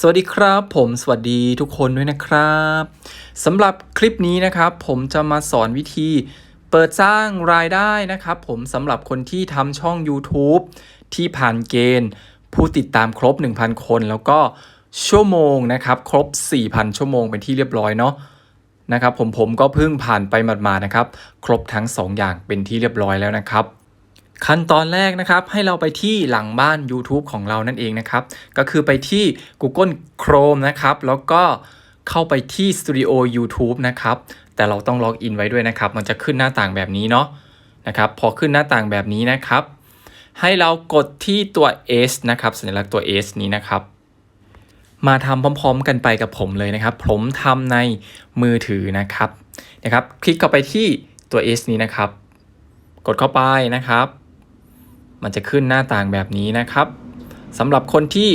สวัสดีครับ ผมสวัสดีทุกคนด้วยนะครับสำหรับคลิปนี้นะครับ ผมจะมาสอนวิธี เปิดสร้างรายได้นะครับ ผมสำหรับคนที่ทำช่อง YouTube ที่ผ่านเกณฑ์ ผู้ติดตามครบ 1,000 คน แล้วก็ชั่วโมงนะครับ ครบ 4,000 ชั่วโมงเป็นที่เรียบร้อยเนาะนะครับผมผมก็เพิ่งผ่านไปหมาดๆนะครับ ครบทั้ง 2 อย่างเป็นที่เรียบร้อยแล้วนะครับ ขั้นตอนแรกนะครับให้เราไปที่หลังบ้าน YouTube ของเรานั่นเองนะครับ ก็คือไปที่ Google Chrome นะครับ แล้วก็เข้าไปที่ Studio YouTube นะครับ แต่เราต้องล็อกอินไว้ด้วยนะครับ มันจะขึ้นหน้าต่างแบบนี้เนาะนะครับ พอขึ้นหน้าต่างแบบนี้นะครับ ให้เรากดที่ตัว S นะครับ สัญลักษณ์ตัว S นี้นะครับ มาทำพร้อม ๆ กันไปกับผมเลยนะครับ ผมทำในมือถือนะครับนะครับ คลิกเข้าไปที่ตัว S นี้นะครับ กดเข้าไปนะครับ มันจะขึ้นหน้าต่างแบบนี้นะครับสำหรับคนที่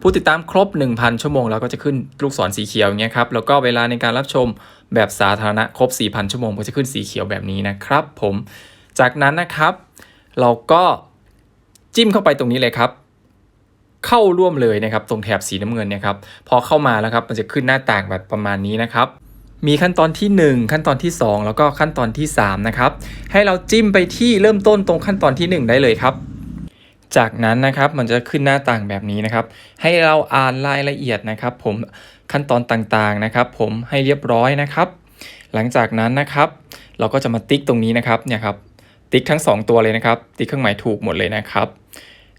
ผู้ติดตามครบ 1,000 ชั่วโมงแล้วก็จะขึ้นลูกศรสีเขียวอย่างเงี้ยครับแล้วก็เวลาในการรับชมแบบสาธารณะครบ 4,000 ชั่วโมงก็จะขึ้นสีเขียวแบบนี้นะครับ ผมจากนั้นนะครับ เราก็จิ้มเข้าไปตรงนี้เลยครับ เข้าร่วมเลยนะครับ ตรงแถบสีน้ำเงินเนี่ยครับพอเข้ามาแล้วครับมันจะขึ้นหน้าต่างแบบประมาณนี้นะครับ มีขั้นตอนที่ 1 ขั้นตอนที่ 2 แล้วก็ขั้นตอนที่3นะครับให้เราจิ้มไปที่เริ่มต้นตรงขั้นตอนที่ 1 ได้เลยครับจากนั้นนะครับมันจะขึ้นหน้าต่างแบบนี้นะครับ ให้เราอ่านรายละเอียดนะครับ ผมขั้นตอนต่างๆนะครับ ผมให้เรียบร้อยนะครับ หลังจากนั้นนะครับ เราก็จะมาติ๊กตรงนี้นะครับเนี่ยครับติ๊กทั้ง 2 ตัวเลยนะครับ ติ๊กเครื่องหมายถูกหมดเลยนะครับ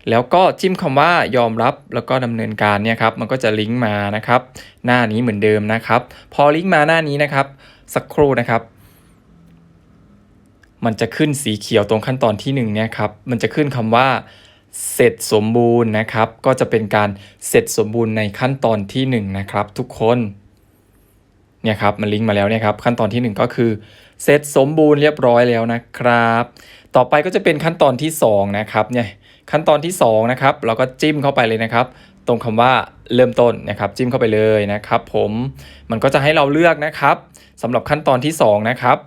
แล้วก็จิ้มคำว่ายอมรับแล้วก็ดำเนินการเนี่ยครับมันก็จะลิงก์มานะครับ หน้านี้เหมือนเดิมนะครับ พอลิงก์มาหน้านี้นะครับ สักครู่นะครับ มันจะขึ้นสีเขียวตรงขั้นตอนที่1เนี่ยครับมันจะขึ้นคำว่าเสร็จสมบูรณ์นะครับ ก็จะเป็นการเสร็จสมบูรณ์ในขั้นตอนที่ 1 นะครับ ทุกคนเนี่ยครับมันลิงก์มาแล้วเนี่ยครับขั้นตอนที่ 1 ก็คือ เสร็จสมบูรณ์เรียบร้อยแล้วนะครับ ต่อไปก็จะเป็นขั้นตอนที่2นะครับเนี่ย ขั้นตอนที่2นะครับเราก็จิ้มเข้าไปเลยนะครับ ตรงคำว่าเริ่มต้นนะครับ จิ้มเข้าไปเลยนะครับ ผมมันก็จะให้เราเลือกนะครับสำหรับขั้นตอนที่2นะครับ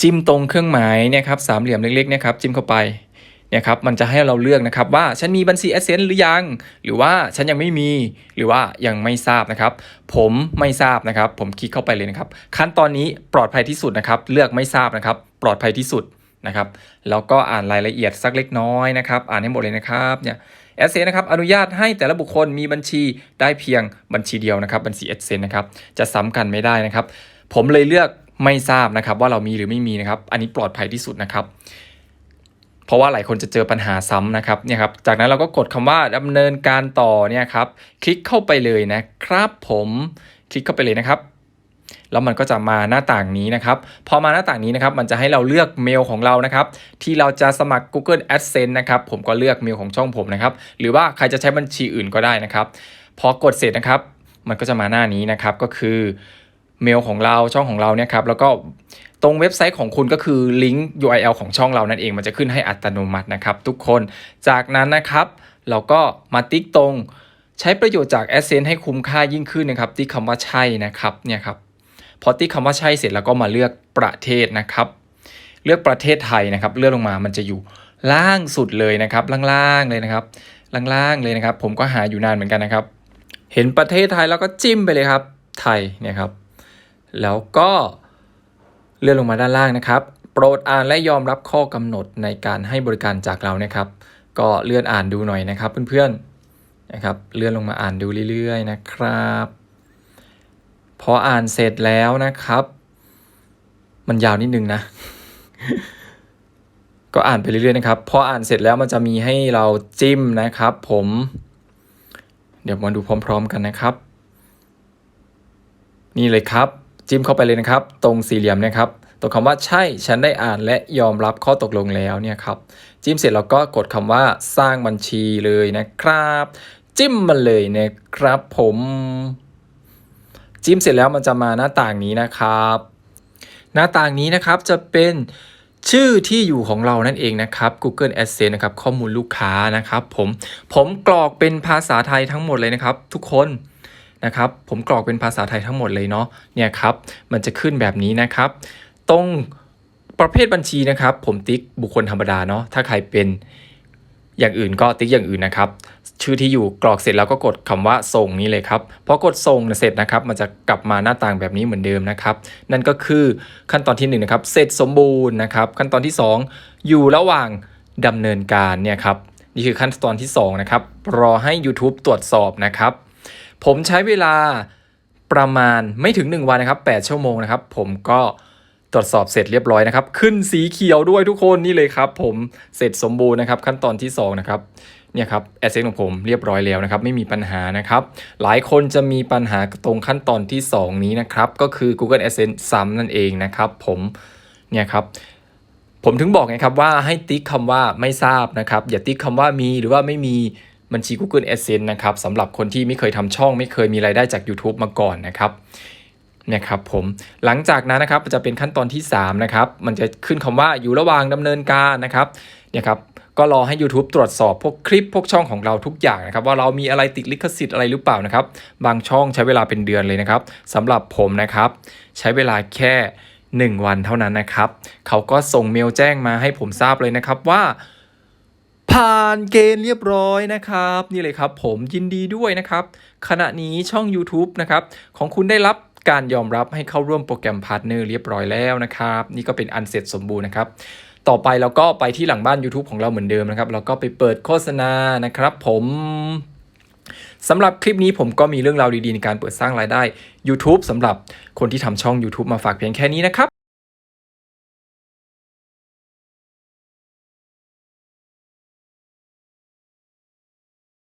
จิ้มตรงเครื่องหมายเนี่ยครับสามเหลี่ยมเล็กๆเนี่ยครับ จิ้มเข้าไปเนี่ยครับมันจะให้เราเลือกนะครับว่าฉันมีบัญชี a d s e n s e หรือยัง หรือว่าฉันยังไม่มีหรือว่ายังไม่ทราบนะครับ ผมไม่ทราบนะครับ ผมคลิกเข้าไปเลยนะครับ ขั้นตอนนี้ปลอดภัยที่สุดนะครับ เลือกไม่ทราบนะครับ ปลอดภัยที่สุด นะครับแล้วก็อ่านรายละเอียดสักเล็กน้อยนะครับ อ่านให้หมดเลยนะครับเนี่ยเอสเซนะครับอนุญาตให้แต่ละบุคคลมีบัญชีได้เพียงบัญชีเดียวนะครับ บัญชีเอสเซนะครับจะซ้ำกันไม่ได้นะครับ ผมเลยเลือกไม่ทราบนะครับ ว่าเรามีหรือไม่มีนะครับ อันนี้ปลอดภัยที่สุดนะครับ เพราะว่าหลายคนจะเจอปัญหาซ้ำนะครับเนี่ยครับจากนั้นเราก็กดคำว่าดำเนินการต่อเนี่ยครับ คลิกเข้าไปเลยนะครับ ผมคลิกเข้าไปเลยนะครับ แล้วมันก็จะมาหน้าต่างนี้นะครับ พอมาหน้าต่างนี้นะครับ มันจะให้เราเลือกเมลของเรานะครับ ที่เราจะสมัคร Google Adsense นะครับ ผมก็เลือกเมลของช่องผมนะครับ หรือว่าใครจะใช้บัญชีอื่นก็ได้นะครับ พอกดเสร็จนะครับ มันก็จะมาหน้านี้นะครับ ก็คือเมลของเราช่องของเราเนี่ยครับ แล้วก็ตรงเว็บไซต์ของคุณก็คือลิงก์ URL ของช่องเรานั่นเอง มันจะขึ้นให้อัตโนมัตินะครับ ทุกคน จากนั้นนะครับ เราก็มาติ๊กตรงใช้ประโยชน์จาก Adsense ให้คุ้มค่ายิ่งขึ้นนะครับ ติ๊กคำว่าใช่นะครับ เนี่ยครับ พอติ๊กคำว่าใช่เสร็จแล้วก็มาเลือกประเทศนะครับ เลือกประเทศไทยนะครับ เลื่อนลงมามันจะอยู่ล่างสุดเลยนะครับ ล่างๆเลยนะครับ ล่างๆเลยนะครับ ผมก็หาอยู่นานเหมือนกันนะครับ เห็นประเทศไทยแล้วก็จิ้มไปเลยครับ ไทยเนี่ยครับ แล้วก็เลื่อนลงมาด้านล่างนะครับ โปรดอ่านและยอมรับข้อกำหนดในการให้บริการจากเรานะครับ ก็เลื่อนอ่านดูหน่อยนะครับเพื่อนๆนะครับ เลื่อนลงมาอ่านดูเรื่อยๆนะครับ พออ่านเสร็จแล้วนะครับ มันยาวนิดนึงนะ ก็อ่านไปเรื่อยๆนะครับ พออ่านเสร็จแล้วมันจะมีให้เราจิ้มนะครับ ผม เดี๋ยวมาดูพร้อม ๆ กันนะครับ นี่เลยครับ จิ้มเข้าไปเลยนะครับ ตรงสี่เหลี่ยมนะครับตรงคำว่าใช่ฉันได้อ่านและยอมรับข้อตกลงแล้วเนี่ยครับ จิ้มเสร็จเราก็กดคำว่าสร้างบัญชีเลยนะครับ จิ้มมันเลยนะครับผม จิ้มเสร็จแล้วมันจะมาหน้าต่างนี้นะครับ หน้าต่างนี้นะครับจะเป็นชื่อที่อยู่ของเรานั่นเองนะครับ Google Adsense นะครับ ข้อมูลลูกค้านะครับ ผมผมกรอกเป็นภาษาไทยทั้งหมดเลยนะครับ ทุกคนนะครับ ผมกรอกเป็นภาษาไทยทั้งหมดเลยเนาะเนี่ยครับ มันจะขึ้นแบบนี้นะครับ ตรงประเภทบัญชีนะครับ ผมติ๊กบุคคลธรรมดาเนาะถ้าใครเป็น อย่างอื่นก็ติ๊กอย่างอื่นนะครับ ชื่อที่อยู่กรอกเสร็จแล้วก็กดคำว่าส่งนี้เลยครับพอกดส่งเสร็จนะครับ มันจะกลับมาหน้าต่างแบบนี้เหมือนเดิมนะครับ นั่นก็คือขั้นตอนที่1นนะครับเสร็จสมบูรณ์นะครับ ขั้นตอนที่ 2 อยู่ระหว่างดำเนินการเนี่ยครับนี่คือขั้นตอนที่2นะครับรอให้ YouTube ตรวจสอบนะครับ ผมใช้เวลาประมาณไม่ถึง 1 วันนะครับ 8 ชั่วโมงนะครับ ผมก็ ตรวจสอบเสร็จเรียบร้อยนะครับ ขึ้นสีเขียวด้วยทุกคนนี่เลยครับผมเสร็จสมบูรณ์นะครับ ขั้นตอนที่ 2 นะครับเนี่ยครับแอสเซนของผมเรียบร้อยแล้วนะครับ ไม่มีปัญหานะครับ หลายคนจะมีปัญหาตรงขั้นตอนที่ 2 นี้นะครับ ก็คือ Google Adsense ซ้ำนั่นเองนะครับผมเนี่ยครับผมถึงบอกไงครับว่าให้ติ๊กคำว่าไม่ทราบนะครับ อย่าติ๊กคำว่ามีหรือว่าไม่มีบัญชี Google Adsense นะครับสำหรับคนที่ไม่เคยทำช่อง ไม่เคยมีรายได้จาก YouTube มาก่อนนะครับ นี่ยครับผมหลังจากนั้นนะครับจะเป็นขั้นตอนที่3นะครับมันจะขึ้นคำว่าอยู่ระหว่างดำเนินการนะครับเนี่ยครับก็รอให้ YouTube ตรวจสอบพวกคลิปพวกช่องของเราทุกอย่างนะครับ ว่าเรามีอะไรติดลิขสิทธิ์อะไรหรือเปล่านะครับ บางช่องใช้เวลาเป็นเดือนเลยนะครับสำหรับผมนะครับ ใช้เวลาแค่ 1 วันเท่านั้นนะครับ เขาก็ส่งเมลแจ้งมาให้ผมทราบเลยนะครับว่า ผ่านเกณฑ์เรียบร้อยนะครับ นี่เลยครับ ผมยินดีด้วยนะครับ ขณะนี้ช่อง YouTube นะครับของคุณได้รับ การยอมรับให้เข้าร่วมโปรแกรมพาร์ทเนอร์เรียบร้อยแล้วนะครับ นี่ก็เป็นอันเสร็จสมบูรณ์นะครับ ต่อไปเราก็ไปที่หลังบ้าน YouTube ของเราเหมือนเดิมนะครับ เราก็ไปเปิดโฆษณานะครับ ผมสำหรับคลิปนี้ผมก็มีเรื่องราวดีๆ ในการเปิดสร้างรายได้ YouTube สำหรับคนที่ทำช่อง YouTube มาฝากเพียงแค่นี้นะครับ